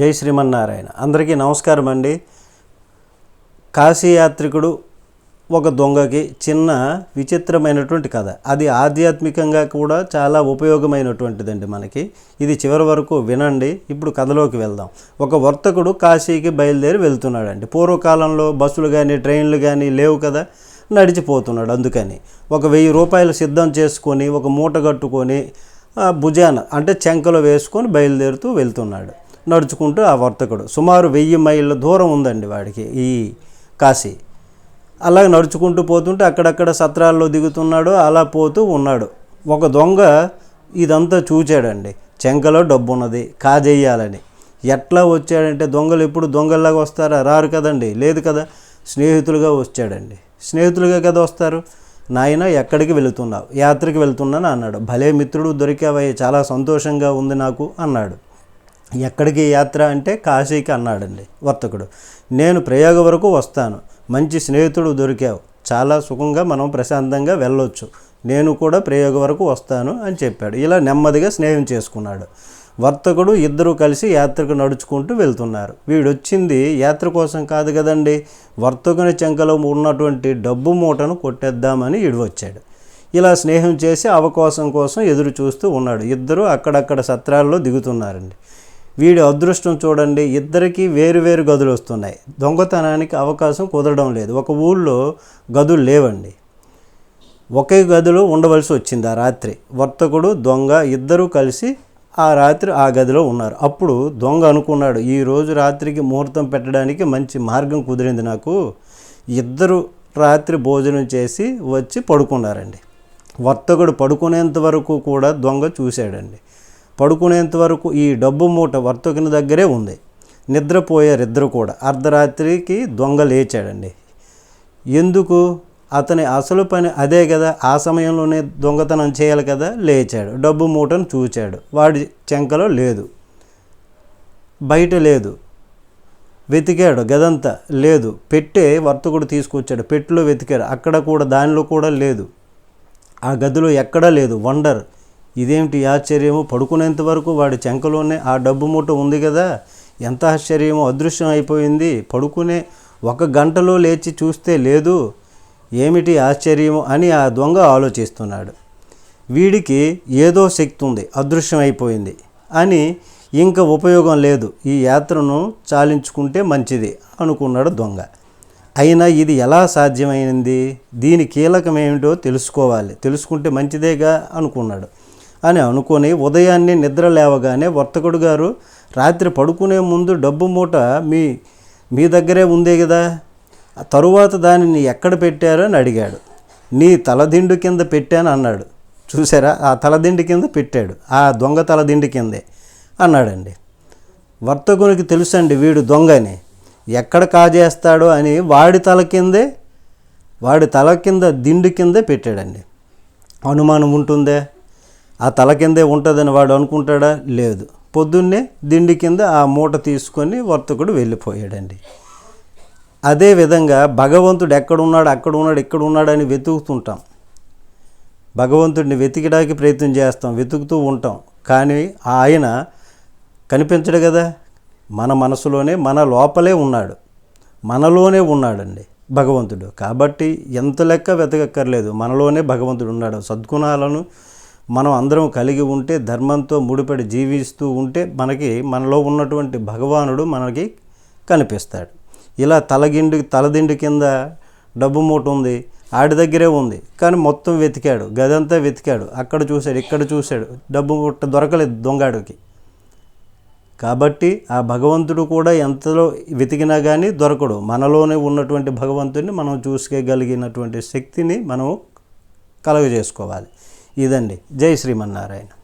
జై శ్రీమన్నారాయణ. అందరికీ నమస్కారం అండి. కాశీయాత్రికుడు ఒక దొంగకి చిన్న విచిత్రమైనటువంటి కథ. అది ఆధ్యాత్మికంగా కూడా చాలా ఉపయోగమైనటువంటిదండి మనకి. ఇది చివరి వరకు వినండి. ఇప్పుడు కథలోకి వెళ్దాం. ఒక వర్తకుడు కాశీకి బయలుదేరి వెళ్తున్నాడండి. పూర్వకాలంలో బస్సులు కానీ ట్రైన్లు కానీ లేవు కదా నడిచిపోతున్నాడు అందుకని. ఒక వెయ్యి రూపాయలు సిద్ధం చేసుకొని ఒక మూట కట్టుకొని భుజాన అంటే చెంకలో వేసుకొని బయలుదేరుతూ వెళ్తున్నాడు. నడుచుకుంటూ ఆ వర్తకుడు. సుమారు వెయ్యి మైళ్ళ దూరం ఉందండి వాడికి ఈ కాశీ. అలాగే నడుచుకుంటూ పోతుంటే అక్కడక్కడ సత్రాల్లో దిగుతున్నాడు అలా పోతూ ఉన్నాడు. ఒక దొంగ ఇదంతా చూచాడండి. చెంకలో డబ్బు ఉన్నది కాజేయాలని. ఎట్లా వచ్చాడంటే దొంగలు ఎప్పుడు దొంగల్లాగా వస్తారా? రారు కదండి లేదు కదా. స్నేహితులుగా వచ్చాడండి. స్నేహితులుగా కదా వస్తారు? నాయన ఎక్కడికి వెళుతున్నావు? యాత్రకి వెళ్తున్నాను? అన్నాడు. భలే మిత్రుడు దొరికావయ్యే చాలా సంతోషంగా ఉంది నాకు అన్నాడు. ఎక్కడికి యాత్ర అంటే కాశీకి అన్నాడండి వర్తకుడు. నేను ప్రయాగ వరకు వస్తాను. మంచి స్నేహితుడు దొరికావు. చాలా సుఖంగా మనం ప్రశాంతంగా వెళ్ళొచ్చు. నేను కూడా ప్రయోగ వరకు వస్తాను అని చెప్పాడు. ఇలా నెమ్మదిగా స్నేహం చేసుకున్నాడు. వర్తకుడు ఇద్దరు కలిసి యాత్రకు నడుచుకుంటూ వెళ్తున్నారు. వీడొచ్చింది యాత్ర కోసం కాదు కదండి. వర్తకుని చెంకలో ఉన్నటువంటి డబ్బు మూటను కొట్టేద్దామని వీడు వచ్చాడు ఇలా స్నేహం చేసి అవకాశం కోసం ఎదురు చూస్తూ ఉన్నాడు. ఇద్దరు అక్కడక్కడ సత్రాల్లో దిగుతున్నారండి. వీడి అదృష్టం చూడండి ఇద్దరికీ వేరు వేరు గదులు వస్తున్నాయి. దొంగతనానికి అవకాశం కుదరడం లేదు. ఒక ఊళ్ళో గదులు లేవండి. ఒకే గదిలో ఉండవలసి వచ్చింది ఆ రాత్రి. వర్తకుడు దొంగ ఇద్దరూ కలిసి ఆ రాత్రి ఆ గదిలో ఉన్నారు. అప్పుడు దొంగ అనుకున్నాడు ఈ రోజు రాత్రికి ముహూర్తం పెట్టడానికి మంచి మార్గం కుదిరింది నాకు. ఇద్దరు రాత్రి భోజనం చేసి వచ్చి పడుకున్నారండి. వర్తకుడు పడుకునేంత వరకు కూడా దొంగ చూశాడండి. పడుకునేంత వరకు ఈ డబ్బు మూట వర్తకుని దగ్గరే ఉంది. నిద్రపోయారు ఇద్దరు కూడా. అర్ధరాత్రికి దొంగ లేచాడండి. ఎందుకు? అతని అసలు పని అదే కదా. ఆ సమయంలోనే దొంగతనం చేయాలి కదా. లేచాడు. డబ్బు మూటను చూచాడు. వాడి చెంకలో లేదు. బయట లేదు. వెతికాడు. గదంతా లేదు. పెట్టే వర్తకుడు తీసుకొచ్చాడు. పెట్టులో వెతికాడు. అక్కడ కూడా దానిలో కూడా లేదు. ఆ గదిలో ఎక్కడా లేదు. వండర్ ఇదేమిటి ఆశ్చర్యము? పడుకునేంత వరకు వాడి చెంకలోనే ఆ డబ్బు మూట ఉంది కదా ఎంత ఆశ్చర్యమో అదృశ్యం అయిపోయింది. పడుకునే ఒక గంటలో లేచి చూస్తే లేదు. ఏమిటి ఆశ్చర్యము అని ఆ దొంగ ఆలోచిస్తున్నాడు. వీడికి ఏదో శక్తి ఉంది అదృశ్యం అయిపోయింది అని ఇంకా ఉపయోగం లేదు. ఈ యాత్రను చాలించుకుంటే మంచిది అనుకున్నాడు దొంగ. అయినా ఇది ఎలా సాధ్యమైంది? దీని కీలకం ఏమిటో తెలుసుకోవాలి. తెలుసుకుంటే మంచిదేగా అనుకున్నాడు. అని అనుకొని ఉదయాన్నే నిద్ర లేవగానే వర్తకుడు గారు రాత్రి పడుకునే ముందు డబ్బు మూట మీ మీ దగ్గరే ఉందే కదా తరువాత దానిని ఎక్కడ పెట్టారో అని అడిగాడు. నీ తలదిండు కింద పెట్టాను అన్నాడు. చూసారా? ఆ తలదిండి కింద పెట్టాడు. ఆ దొంగ తలదిండి కిందే అన్నాడండి. వర్తకునికి తెలుసండి వీడు దొంగని. ఎక్కడ కాజేస్తాడో అని వాడి తల కిందే వాడి తల కింద దిండు కిందే పెట్టాడండి. అనుమానం ఉంటుందే? ఆ తల కిందే ఉంటుందని వాడు అనుకుంటాడా? లేదు. పొద్దున్నే దిండి కింద ఆ మూట తీసుకొని వర్తకుడు వెళ్ళిపోయాడండి. అదే విధంగా భగవంతుడు ఎక్కడున్నాడు అక్కడ ఉన్నాడు ఇక్కడ ఉన్నాడని అని వెతుకుతుంటాం. భగవంతుడిని వెతికడానికి ప్రయత్నం చేస్తాం వెతుకుతూ ఉంటాం. కానీ ఆయన కనిపించడు కదా? మన మనసులోనే మన లోపలే ఉన్నాడు. మనలోనే ఉన్నాడండి భగవంతుడు. కాబట్టి ఎంత లెక్క వెతకక్కర్లేదు. మనలోనే భగవంతుడు ఉన్నాడు. సద్గుణాలను మనం అందరం కలిగి ఉంటే ధర్మంతో ముడిపడి జీవిస్తూ ఉంటే మనకి మనలో ఉన్నటువంటి భగవానుడు మనకి కనిపిస్తాడు. ఇలా తలగిండి తలదిండి కింద డబ్బు మూట ఉంది ఆడి దగ్గరే ఉంది కానీ మొత్తం వెతికాడు గదంతా వెతికాడు. అక్కడ చూశాడు ఇక్కడ చూశాడు డబ్బు మూట దొరకలేదు దొంగాడికి. కాబట్టి ఆ భగవంతుడు కూడా ఎంతలో వెతికినా కానీ దొరకడు. మనలోనే ఉన్నటువంటి భగవంతుడిని మనం చూసుకోగలిగినటువంటి శక్తిని మనం కలుగజేసుకోవాలి. ఇదండి. జై శ్రీమన్నారాయణ.